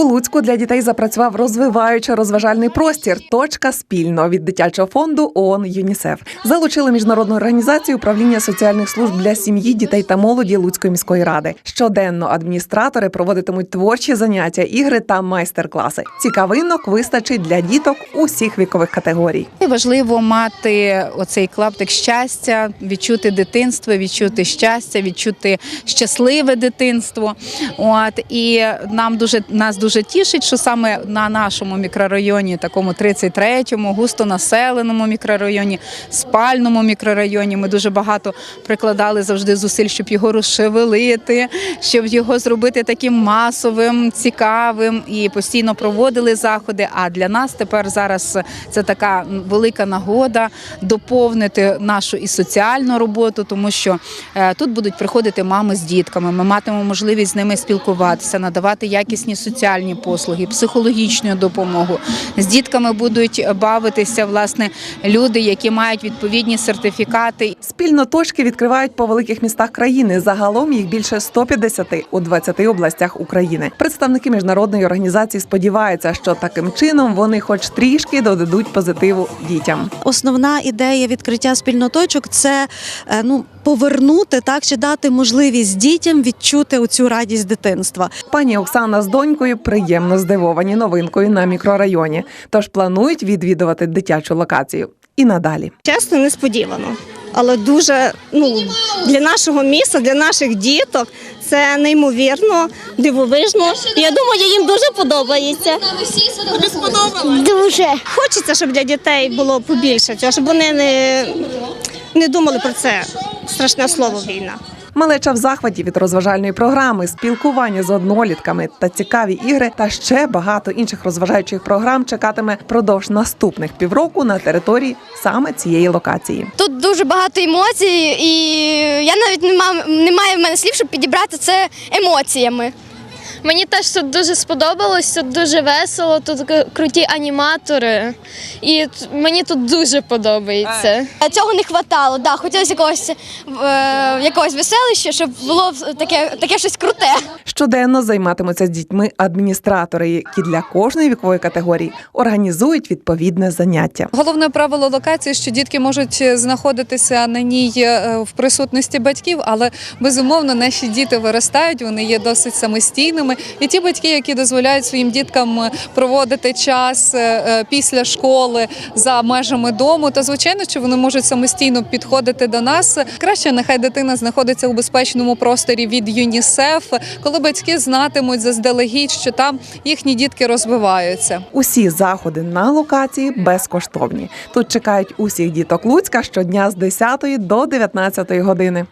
У Луцьку для дітей запрацював розвиваючо розважальний простір. Точка спільно від дитячого фонду ООН ЮНІСЕФ залучили міжнародну організацію управління соціальних служб для сім'ї, дітей та молоді Луцької міської ради. Щоденно адміністратори проводитимуть творчі заняття, ігри та майстер-класи. Цікавинок вистачить для діток усіх вікових категорій. І Важливо мати оцей клаптик щастя, відчути дитинство, відчути щастя, відчути щасливе дитинство. От і нам дуже нас дуже тішить, що саме на нашому мікрорайоні, такому 33-му, густонаселеному мікрорайоні, спальному мікрорайоні, ми дуже багато прикладали завжди зусиль, щоб його розшевелити, щоб його зробити таким масовим, цікавим і постійно проводили заходи. А для нас тепер зараз це така велика нагода доповнити нашу і соціальну роботу, тому що е, тут будуть приходити мами з дітками. Ми матимемо можливість з ними спілкуватися, надавати якісні соціальні послуги, психологічну допомогу. З дітками будуть бавитися власне люди, які мають відповідні сертифікати. Спільно точки відкривають по великих містах країни. Загалом їх більше 150 у 20 областях України. Представники міжнародної організації сподіваються, що таким чином вони, хоч трішки, додадуть позитиву дітям. Основна ідея відкриття спільноточок це е, ну повернути так чи дати можливість дітям відчути оцю радість дитинства. Пані Оксана з донькою приємно здивовані новинкою на мікрорайоні, тож планують відвідувати дитячу локацію і надалі. Чесно, несподівано. Але дуже ну для нашого міста, для наших діток це неймовірно, дивовижно. Я думаю, їм дуже подобається. Дуже. Хочеться, щоб для дітей було побільше цього, щоб вони не, не думали про це страшне слово війна. Малеча в захваті від розважальної програми, спілкування з однолітками та цікаві ігри та ще багато інших розважаючих програм чекатиме продовж наступних півроку на території саме цієї локації. Тут дуже багато емоцій, і я навіть не маю, немає в мене слів, щоб підібрати це емоціями. Мені теж тут дуже сподобалось, тут дуже весело, тут круті аніматори, і мені тут дуже подобається. Цього не вистачало, да, хотілося якогось, е, якогось веселища, щоб було таке, таке щось круте. Щоденно займатимуться з дітьми адміністратори, які для кожної вікової категорії організують відповідне заняття. Головне правило локації, що дітки можуть знаходитися на ній е, в присутності батьків, але безумовно наші діти виростають, вони є досить самостійними. І ті батьки, які дозволяють своїм діткам е, проводити час е, е, після школи за межами дому, то звичайно, що вони можуть самостійно підходити до нас. Краще нехай дитина знаходиться у безпечному просторі від ЮНІСЕФ, коли батьки знатимуть заздалегідь, що там їхні дітки розвиваються. Усі заходи на локації безкоштовні. Тут чекають усіх діток Луцька щодня з 10 до 19 години.